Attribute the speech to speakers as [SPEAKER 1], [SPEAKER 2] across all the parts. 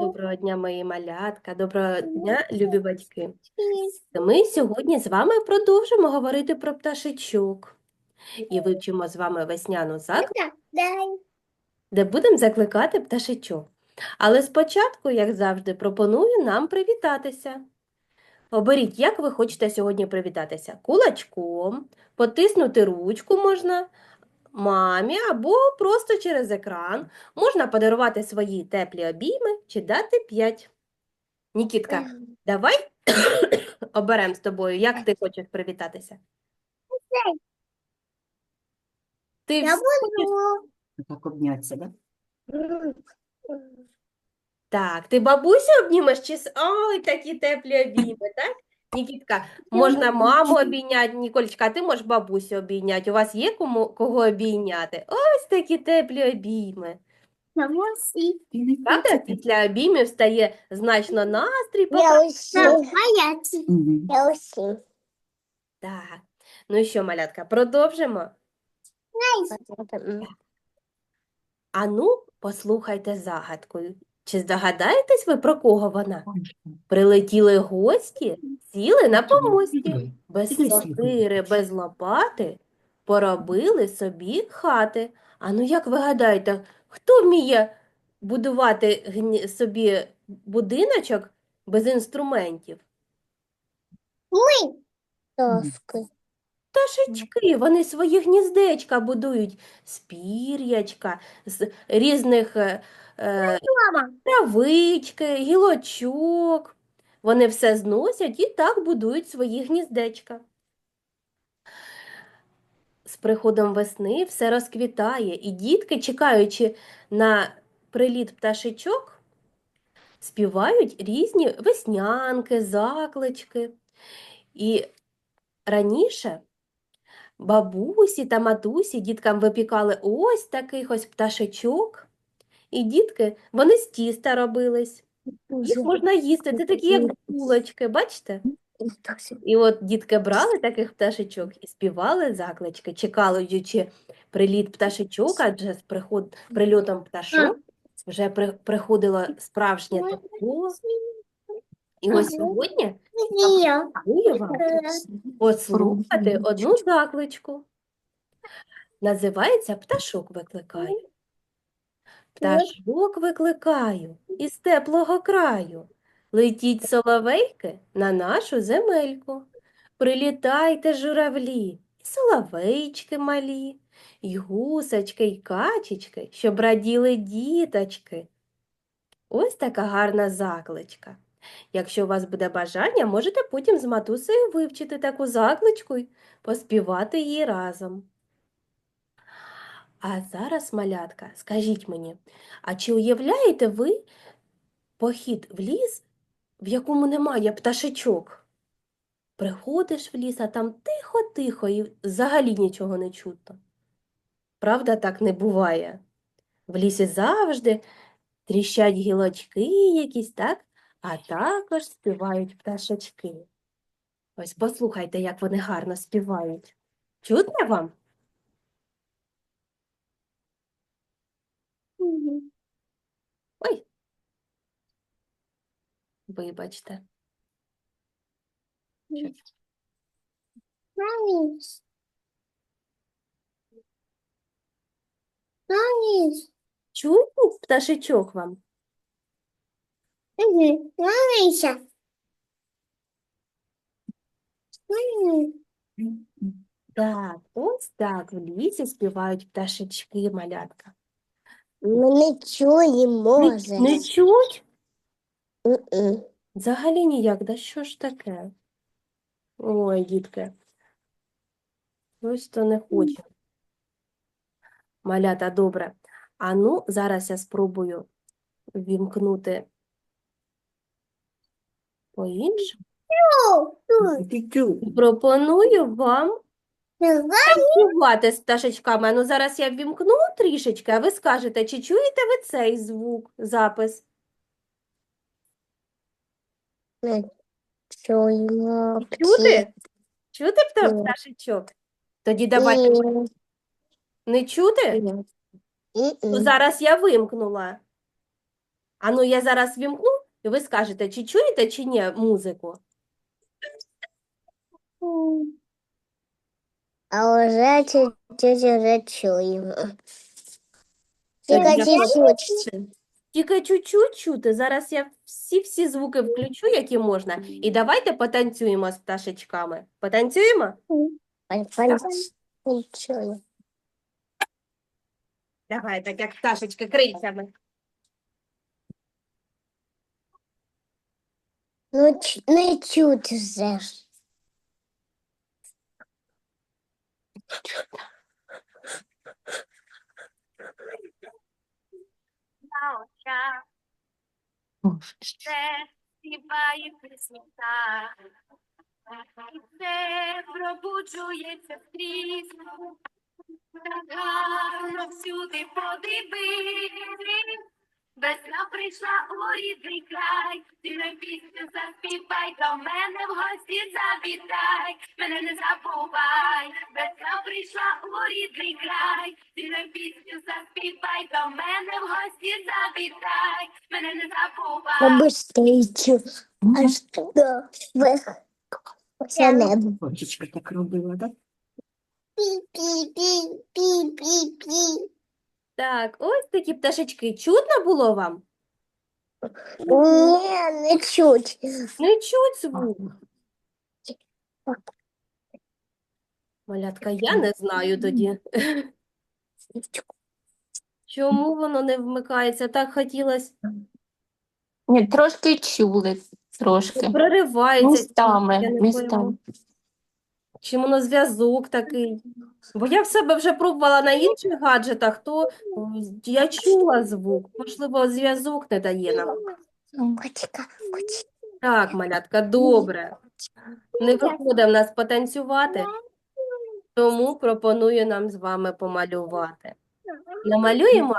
[SPEAKER 1] Доброго дня, мої малятка, доброго дня, любі батьки. Ми сьогодні з вами продовжимо говорити про пташечок і вивчимо з вами весняну заклик, де будемо закликати пташечок. Але спочатку, як завжди, пропоную нам привітатися. Оберіть, як ви хочете сьогодні привітатися. Кулачком, потиснути ручку можна мамі або просто через екран. Можна подарувати свої теплі обійми чи дати п'ять. Нікітка, давай оберемо з тобою, як ти хочеш привітатися. Ти
[SPEAKER 2] Я
[SPEAKER 1] хочеш-
[SPEAKER 2] буду.
[SPEAKER 3] Так обняться, да?
[SPEAKER 1] Так, ти бабусю обнімеш чи с- Ой, такі теплі обійми, так? Нікітка, можна маму обійняти, Ніколечка, а ти можеш бабусю обійняти. У вас є кому кого обійняти? Ось такі теплі обійми. Правда, після обіймів стає значно настрій
[SPEAKER 2] Я.
[SPEAKER 1] Так. Ну що, малятка, продовжимо? Ану, послухайте загадку. Чи здогадаєтесь ви, про кого вона? Прилетіли гості, сіли на помості. Без
[SPEAKER 3] Іди
[SPEAKER 1] сокири, без лопати поробили собі хати. А ну як ви гадаєте, хто вміє будувати гні- собі будиночок без інструментів? Ми.
[SPEAKER 2] Доски.
[SPEAKER 1] Пташечки, вони свої гніздечка будують з пір'ячка, з різних е, е, травички, гілочок. Вони все зносять і так будують свої гніздечка. З приходом весни все розквітає, і дітки, чекаючи на приліт пташечок, співають різні веснянки, заклички. І раніше бабусі та матусі діткам випікали ось таких ось пташечок, і дітки, вони з тіста робились. Їх можна їсти, це такі як булочки, бачите? І от дітки брали таких пташечок і співали заклички, чекаючи приліт пташечок, адже з приход... прильотом пташок вже при... приходило справжнє тепло. І ось сьогодні
[SPEAKER 2] Я.
[SPEAKER 1] пропоную вам послухати одну закличку. Називається Пташок викликаю. Пташок викликаю із теплого краю. Летіть соловейки на нашу земельку. Прилітайте, журавлі, і соловейчики малі, і гусочки, й качечки, щоб раділи діточки. Ось така гарна закличка. Якщо у вас буде бажання, можете потім з матусею вивчити таку закличку й поспівати її разом. А зараз, малятка, скажіть мені, а чи уявляєте ви похід в ліс, в якому немає пташечок? Приходиш в ліс, а там тихо-тихо і взагалі нічого не чутно. Правда, так не буває. В лісі завжди тріщать гілочки якісь, так? А також співають пташечки. Ось послухайте, як вони гарно співають. Чутно вам? Ой. Вибачте.
[SPEAKER 2] Навіс. Навіс.
[SPEAKER 1] Чутно пташечок вам?
[SPEAKER 2] Угу. Навіся. Навіс.
[SPEAKER 1] Так, ось так в лісі співають пташечки, малятка.
[SPEAKER 2] Ми не чуємо,
[SPEAKER 1] Не,
[SPEAKER 2] може.
[SPEAKER 1] не чуть?
[SPEAKER 2] Мгм.
[SPEAKER 1] Взагалі ніяк, да що ж таке? Ой, дітки. Ось то не хоче. Малята, добре. А ну, зараз я спробую вімкнути по-іншому. Пропоную вам танцювати з пташечками. А Ну, зараз я ввімкну трішечки, а ви скажете, чи чуєте ви цей звук, запис?
[SPEAKER 2] Чуємо.
[SPEAKER 1] Чути? Чути пта-
[SPEAKER 2] Ні.
[SPEAKER 1] пташечок? Тоді давайте не чути? Ну, зараз я вимкнула. А ну я зараз вімкну, і ви скажете, чи чуєте, чи ні музику.
[SPEAKER 2] А уже чуть-чуть чуємо. Тільки чуть-чуть.
[SPEAKER 1] Тільки чуть-чуть чути. Зараз я всі-всі звуки включу, які можна. І давайте потанцюємо з пташечками. Потанцюємо?
[SPEAKER 2] Чую.
[SPEAKER 1] Давай, так як пташечки крильцями.
[SPEAKER 2] Ну, не чуть вже
[SPEAKER 4] це співає пісня, і це пробуджується скрізь. Так гарно всюди подивись. Весна прийшла у рідний край, ти на пісню заспівай, до мене в гості завітай, мене не забувай, весна прийшла у рідний край, ти на пісню заспівай, до мене в гості завітай, мене не забувай.
[SPEAKER 2] Побыстрейте. Аж. Вверх. Все небо.
[SPEAKER 3] Так робила, так?
[SPEAKER 2] Пі-пі-пі-пі-пі-пі.
[SPEAKER 1] Так, ось такі пташечки. Чутно було вам?
[SPEAKER 2] Ні, не чуть.
[SPEAKER 1] Не чуть звук. Малятка, я не знаю тоді, чому воно не вмикається. Так хотілося,
[SPEAKER 5] Ні, трошки чули, трошки.
[SPEAKER 1] проривається.
[SPEAKER 5] Містами,
[SPEAKER 1] я не
[SPEAKER 5] містами.
[SPEAKER 1] пойму. Чи воно зв'язок такий? Бо я в себе вже пробувала на інших гаджетах, то я чула звук. Можливо, зв'язок не дає нам. Так, малятка, добре. Не виходить в нас потанцювати, тому пропоную нам з вами помалювати. Намалюємо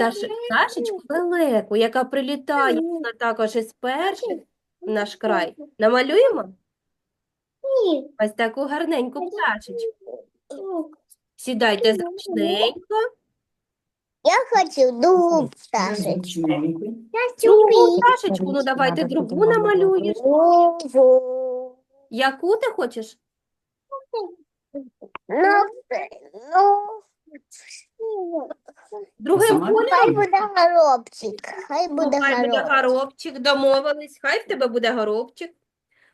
[SPEAKER 1] пташ- пташечку лелеку, яка прилітає вона також із перших в наш край. Намалюємо ось таку гарненьку пташечку. Сідайте зручненько.
[SPEAKER 2] Я хочу другу пташечку. Я
[SPEAKER 1] Другу пташечку, ну давайте другу намалюєш.
[SPEAKER 2] другу.
[SPEAKER 1] Яку ти хочеш?
[SPEAKER 2] Ну, ну,
[SPEAKER 1] Другим
[SPEAKER 3] сама?
[SPEAKER 1] кольором?
[SPEAKER 2] хай буде горобчик, хай
[SPEAKER 1] Ну,
[SPEAKER 2] буде
[SPEAKER 1] хай буде
[SPEAKER 2] горобчик.
[SPEAKER 1] горобчик, домовились. Хай в тебе буде горобчик.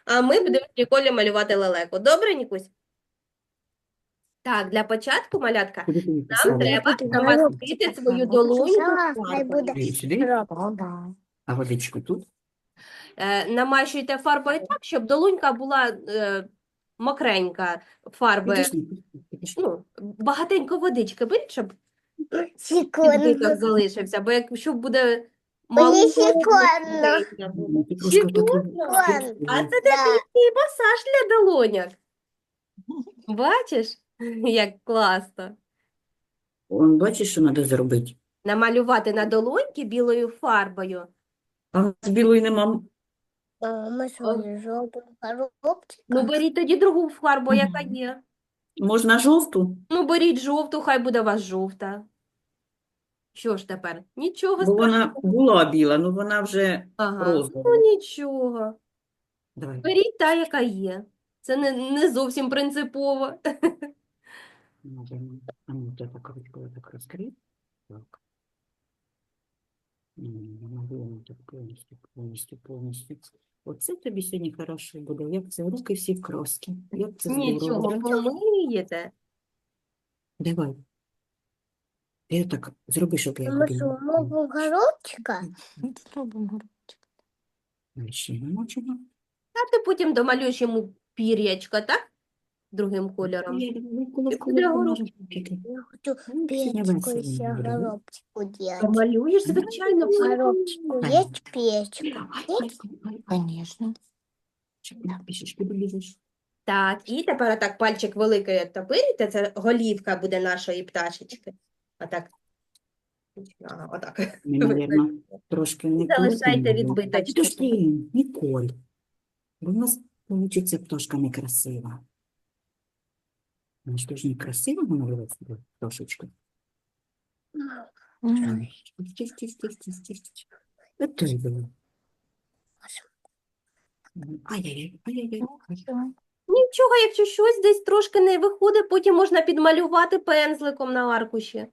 [SPEAKER 1] А ми будемо з Ніколі малювати лелеку. Добре, Нікусь? Так, для початку, малятка, нам треба намастити свою долоньку фарбою.
[SPEAKER 3] а водичку тут.
[SPEAKER 1] Е, намащуйте фарбою так, щоб долонька була е, мокренька фарби. Ну, багатенько водички беріть, щоб відбиток залишився, бо якщо буде
[SPEAKER 2] Мені секундно.
[SPEAKER 1] А це
[SPEAKER 2] Да.
[SPEAKER 1] такий масаж для долоняк. Бачиш, як класно.
[SPEAKER 3] Он, бачиш, що треба зробити?
[SPEAKER 1] Намалювати на долоньки білою фарбою.
[SPEAKER 3] А з білої нема.
[SPEAKER 2] Ми що?
[SPEAKER 1] Ну, беріть тоді другу фарбу, яка є.
[SPEAKER 3] Можна жовту?
[SPEAKER 1] Ну, беріть жовту, хай буде у вас жовта. Що ж тепер? Нічого
[SPEAKER 3] Бо вона була біла, ну вона вже
[SPEAKER 1] Ага.
[SPEAKER 3] розова.
[SPEAKER 1] Ну, нічого.
[SPEAKER 3] Давай.
[SPEAKER 1] Беріть та, яка є. Це не, не зовсім принципово.
[SPEAKER 3] Так повністю, повністю, повністю. Оце тобі сьогодні хорошо буде. Як це руки всі в краски. Як це
[SPEAKER 1] Нічого, помиєте.
[SPEAKER 3] Давай. Ти так зроби, щоб я
[SPEAKER 2] Ми що,
[SPEAKER 3] не-
[SPEAKER 2] мову горобчика?
[SPEAKER 5] Зробимо.
[SPEAKER 3] Ой, Ще намочено.
[SPEAKER 1] А ти потім домалюєш йому пір'ячка, так? Другим кольором.
[SPEAKER 2] Я хочу
[SPEAKER 3] Ну,
[SPEAKER 2] печку
[SPEAKER 3] весело
[SPEAKER 2] ще
[SPEAKER 3] буде,
[SPEAKER 2] горобчику делать.
[SPEAKER 1] Домалюєш, звичайно,
[SPEAKER 2] Горобчику есть печка?
[SPEAKER 3] Ай, ай, ай.
[SPEAKER 5] Звісно.
[SPEAKER 3] Щоб.
[SPEAKER 1] Так, і тепер так пальчик великий топирите, це голівка буде нашої пташечки. Отак. Ага, отак.
[SPEAKER 3] Ми, трошки не
[SPEAKER 1] Залишайте відбиточки.
[SPEAKER 3] Підожди, Ніколь. Бо в нас вийде пташка некрасива. Вона ж пташечку. Тих, тих, тих, тих, тих, тих. Это тоже было. Ай-яй-яй, ай-яй-яй.
[SPEAKER 1] Нічого, якщо щось десь трошки не виходить, потім можна підмалювати пензликом на аркуші.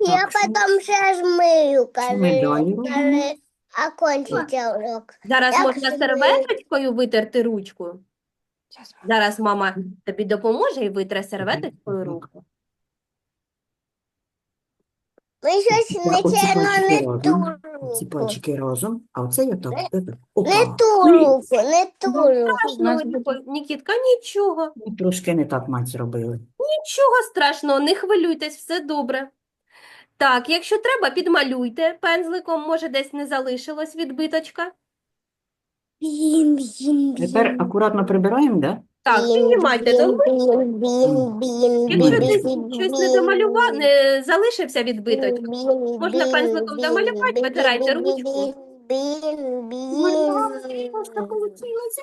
[SPEAKER 2] Я
[SPEAKER 3] Так, що-
[SPEAKER 2] потом сейчас мою,
[SPEAKER 3] Що ми далі
[SPEAKER 2] окончите урок.
[SPEAKER 1] Зараз
[SPEAKER 2] Як
[SPEAKER 1] можна серветочкою витерти ручку. Зараз мама тобі допоможе і витре серветочкою руку.
[SPEAKER 2] Ми щось
[SPEAKER 3] Оці
[SPEAKER 2] нечайно
[SPEAKER 3] пальчики
[SPEAKER 2] не
[SPEAKER 3] разом,
[SPEAKER 2] ту
[SPEAKER 3] Ці
[SPEAKER 2] руку.
[SPEAKER 3] пальчики разом, а оце я так, так,
[SPEAKER 2] Не
[SPEAKER 3] опа.
[SPEAKER 2] ту руку, не ту руку.
[SPEAKER 1] Страшного,
[SPEAKER 5] нас
[SPEAKER 1] Нікітка, нічого.
[SPEAKER 3] Трошки не так мать зробили.
[SPEAKER 1] Нічого страшного, не хвилюйтесь, все добре. Так, якщо треба, підмалюйте пензликом, може десь не залишилось відбиточка.
[SPEAKER 2] Бім, бім,
[SPEAKER 3] Тепер акуратно прибираємо, да?
[SPEAKER 1] Так,
[SPEAKER 2] Бім,
[SPEAKER 1] піднімайте
[SPEAKER 2] бім, бім, бім, бім,
[SPEAKER 1] Якщо десь щось не
[SPEAKER 2] бім,
[SPEAKER 1] домалював, не залишився
[SPEAKER 2] бім,
[SPEAKER 1] відбиточок, можна пензликом домалювати, витирайте
[SPEAKER 2] бім,
[SPEAKER 1] ручку.
[SPEAKER 2] Бім, бім,
[SPEAKER 1] Ось получилося.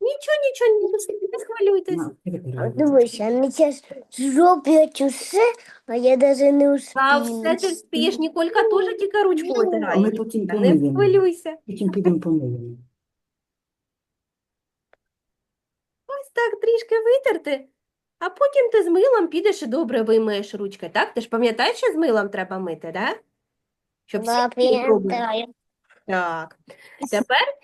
[SPEAKER 1] Нічого, нічого, не хвилюйтесь.
[SPEAKER 2] Дивися, вони зараз зроблять усе, а я навіть не
[SPEAKER 1] А все ти
[SPEAKER 2] успію.
[SPEAKER 1] вспієш, Ніколька теж тільки ручку
[SPEAKER 3] А ми
[SPEAKER 1] витирає.
[SPEAKER 3] потім
[SPEAKER 1] Та Не
[SPEAKER 3] помиємо.
[SPEAKER 1] хвилюйся.
[SPEAKER 3] Потім підемо помиємо.
[SPEAKER 1] Ось так трішки витерти, а потім ти з милом підеш і добре вимиєш ручки, так? Ти ж пам'ятаєш, що з милом треба мити, да? Щоб всі.
[SPEAKER 2] Пам'ятаю.
[SPEAKER 1] Так. Тепер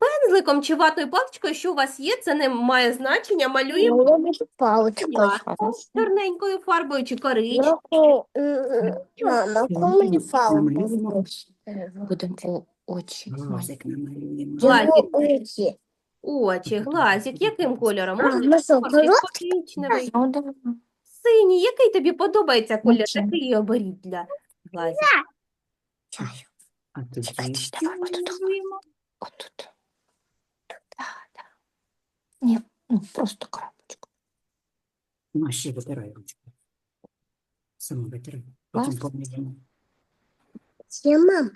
[SPEAKER 1] пензликом чи ватною паличкою, що у вас є, це не має значення, малюємо
[SPEAKER 2] Я буду паличкою.
[SPEAKER 1] чорненькою фарбою чи коричневою.
[SPEAKER 2] Ну, м, Мама,
[SPEAKER 3] Намалюємо?
[SPEAKER 5] Будемо очі.
[SPEAKER 3] глазик намалюємо.
[SPEAKER 1] Глазик.
[SPEAKER 2] Очі.
[SPEAKER 1] Очі, глазик, яким кольором?
[SPEAKER 2] А,
[SPEAKER 1] Можна
[SPEAKER 2] ну що,
[SPEAKER 1] чорний,
[SPEAKER 2] короткий?
[SPEAKER 1] коричневий,
[SPEAKER 5] Ну, да.
[SPEAKER 1] синій. Який тобі подобається колір?
[SPEAKER 5] Нічого.
[SPEAKER 1] Такий оберіть для глазів.
[SPEAKER 3] А тоді
[SPEAKER 5] Чекайте, давай отут. Отут. Да, да. Ні, ну просто крапочку.
[SPEAKER 3] ну, ще витирай ручку. Сама витирай. Потім
[SPEAKER 5] Клас.
[SPEAKER 3] помиємо.
[SPEAKER 2] Все, мам.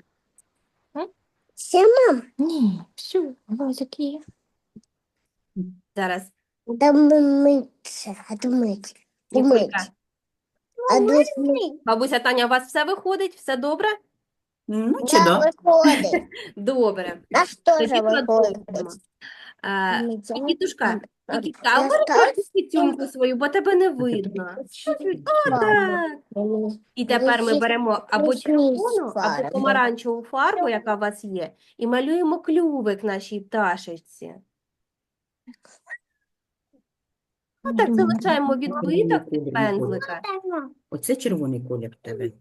[SPEAKER 5] М?
[SPEAKER 2] Все, мам.
[SPEAKER 5] Ні, все, глазик є.
[SPEAKER 1] Зараз,
[SPEAKER 2] Да мы мыться, отмыть.
[SPEAKER 1] Ніколька,
[SPEAKER 2] Отмыть.
[SPEAKER 1] бабуся Таня, у вас все виходить? Все добре?
[SPEAKER 3] Ну, чи
[SPEAKER 2] Да,
[SPEAKER 3] да?
[SPEAKER 2] выходит.
[SPEAKER 1] Добре.
[SPEAKER 2] На что
[SPEAKER 1] Тоді
[SPEAKER 2] же
[SPEAKER 1] продовжимо.
[SPEAKER 2] выходит?
[SPEAKER 1] Е. Нікітушка,
[SPEAKER 2] А,
[SPEAKER 1] Нікітка, а бери
[SPEAKER 2] стала-
[SPEAKER 1] свою, бо тебе не видно.
[SPEAKER 2] Мама.
[SPEAKER 1] Так. І тепер ми беремо або червону, або помаранчеву фарбу, яка у вас є, і малюємо клювик нашій пташечці. Отак
[SPEAKER 5] Ні,
[SPEAKER 1] залишаємо відбиток від пензлика.
[SPEAKER 3] Оце червоний колір в тебе.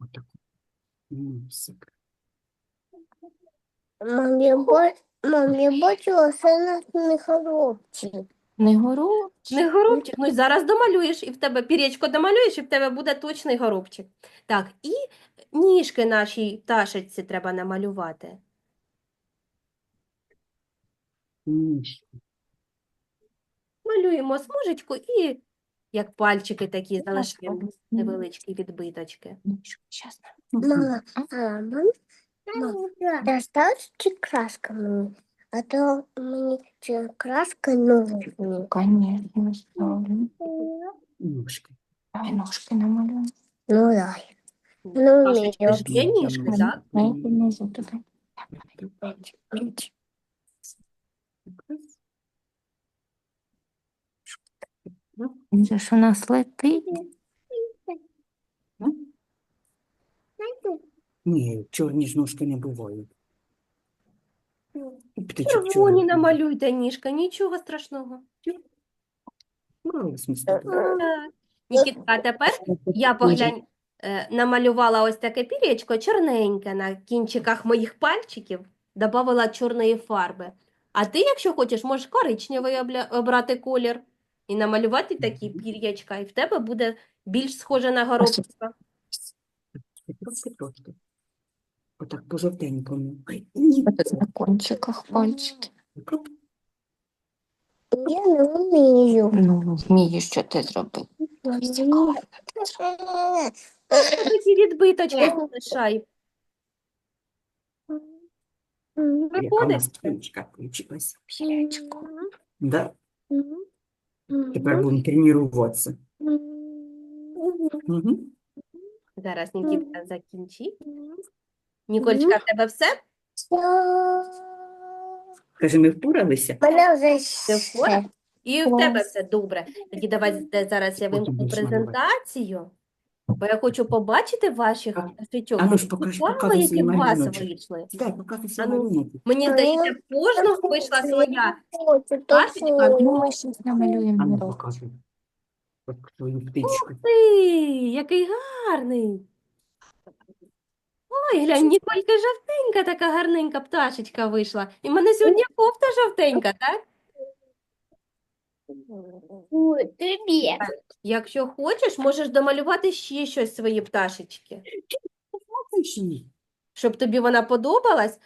[SPEAKER 3] Отак. Носик.
[SPEAKER 2] Мам, я бо- Мам, я бачила, нас не хлопчик.
[SPEAKER 5] Не гору.
[SPEAKER 1] Не горобчик, ну і зараз домалюєш, і в тебе пір'ячко домалюєш, і в тебе буде точний горобчик. Так, і ніжки нашій пташечці треба намалювати.
[SPEAKER 3] Ніж.
[SPEAKER 1] Малюємо смужечку і як пальчики такі залишаємо невеличкі відбиточки.
[SPEAKER 5] Щас.
[SPEAKER 2] Мама, а, достаточно краска мені, а то мені ця краска нужна.
[SPEAKER 5] Конечно, ставлю.
[SPEAKER 3] Ножки.
[SPEAKER 5] Давай ножки намалюємо.
[SPEAKER 2] Ну, дай. Ну,
[SPEAKER 1] Пташечки ж є
[SPEAKER 3] Ні,
[SPEAKER 1] ніжки,
[SPEAKER 3] там
[SPEAKER 1] так?
[SPEAKER 5] Дай внизу туди. Він же ж у нас летить.
[SPEAKER 3] Ні, чорні ж ножки не бувають. І птичок
[SPEAKER 1] Червоні
[SPEAKER 3] чорних.
[SPEAKER 1] намалюйте ніжка, нічого страшного. Так. Нікітка, а тепер я поглянь, е, намалювала ось таке пір'ячко чорненьке на кінчиках моїх пальчиків, додавала чорної фарби. А ти, якщо хочеш, можеш коричневий обля- обрати колір і намалювати такі пір'ячка, і в тебе буде більш схоже на горобчика.
[SPEAKER 3] Трошки, трошки. Отак по жовтенькому. Ні.
[SPEAKER 5] На кончиках пальчики.
[SPEAKER 3] Проп.
[SPEAKER 2] Я не вмію.
[SPEAKER 5] Ну, вмієш, що ти зробив.
[SPEAKER 1] Такі відбиточки залишай.
[SPEAKER 3] Яка у
[SPEAKER 1] Виходить?
[SPEAKER 3] нас включилась.
[SPEAKER 5] Пірячко.
[SPEAKER 3] Да? Тепер будемо тренуватися. Угу.
[SPEAKER 1] Зараз Нікітка закінчить. Нікольчка, в тебе все?
[SPEAKER 3] Каже, ми впоралися.
[SPEAKER 2] Мене вже
[SPEAKER 1] Ти впоралась? І в тебе все добре. Тоді давайте зараз я вимкну презентацію, бо я хочу побачити ваших
[SPEAKER 3] А-
[SPEAKER 1] пташечок.
[SPEAKER 3] а ну ж покажи, показуй
[SPEAKER 1] які в вас
[SPEAKER 3] малюночок.
[SPEAKER 1] вийшли.
[SPEAKER 3] Дай, показуй свій
[SPEAKER 1] А ну. Мені здається, в кожного вийшла своя.
[SPEAKER 5] Ну, ми щось намалюємо
[SPEAKER 3] А ну показуй. Твою птичку.
[SPEAKER 1] Ти, який гарний. Ой, глянь, Ніколька жовтенька, така гарненька пташечка вийшла. І в мене сьогодні кофта жовтенька, так?
[SPEAKER 2] Ой, тобі.
[SPEAKER 1] Якщо хочеш, можеш домалювати ще щось свої пташечки. Щоб тобі вона подобалась,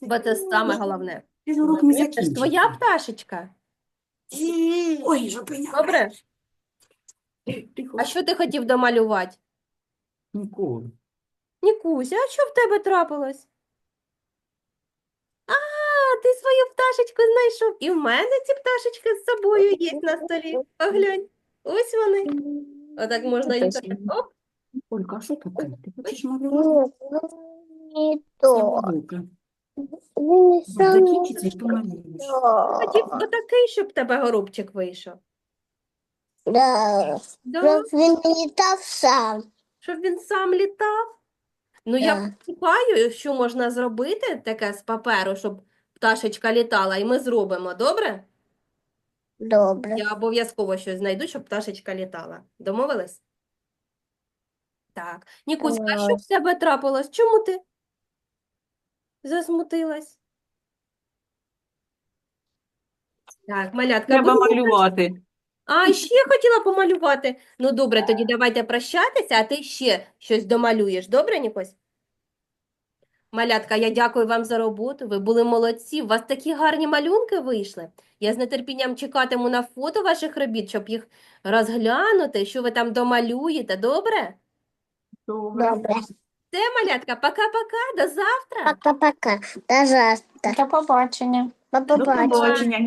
[SPEAKER 1] бо це саме головне.
[SPEAKER 3] Ти ж урок не
[SPEAKER 1] Це ж
[SPEAKER 3] закінчив.
[SPEAKER 1] твоя пташечка.
[SPEAKER 3] Ой, жопиня.
[SPEAKER 1] Добре?
[SPEAKER 3] Тихо.
[SPEAKER 1] А що ти хотів домалювати?
[SPEAKER 3] Ніколи.
[SPEAKER 1] Нікуся, а що в тебе трапилось? А, ти свою пташечку знайшов. І в мене ці пташечки з собою є на столі. Поглянь. Ось вони. Отак можна їх. Оп,
[SPEAKER 3] Олька, а що таке? Ти хочеш
[SPEAKER 2] не то.
[SPEAKER 3] Олька, закінчиться і помалюєш.
[SPEAKER 1] хотів отакий, щоб тебе горобчик вийшов.
[SPEAKER 2] Да. Він літав сам.
[SPEAKER 1] Щоб він сам літав. Ну, я шукаю, що можна зробити таке з паперу, щоб пташечка літала, і ми зробимо, добре?
[SPEAKER 2] Добре.
[SPEAKER 1] Я обов'язково щось знайду, щоб пташечка літала. Домовились? Так. Нікусь, а що в тебе трапилось? Чому ти засмутилась? Так, малятка,
[SPEAKER 6] Треба
[SPEAKER 1] будь ласка.
[SPEAKER 6] малювати.
[SPEAKER 1] А, ще хотіла помалювати. Ну, добре, тоді давайте прощатися, а ти ще щось домалюєш. Добре, Нікось? Малятка, я дякую вам за роботу. Ви були молодці. У вас такі гарні малюнки вийшли. Я з нетерпінням чекатиму на фото ваших робіт, щоб їх розглянути, що ви там домалюєте. Добре?
[SPEAKER 2] Добре.
[SPEAKER 1] Все, малятка, пока-пока, до завтра.
[SPEAKER 2] Пока-пока. До завтра.
[SPEAKER 5] До побачення.
[SPEAKER 2] До
[SPEAKER 3] До
[SPEAKER 2] побачення.
[SPEAKER 3] побачення.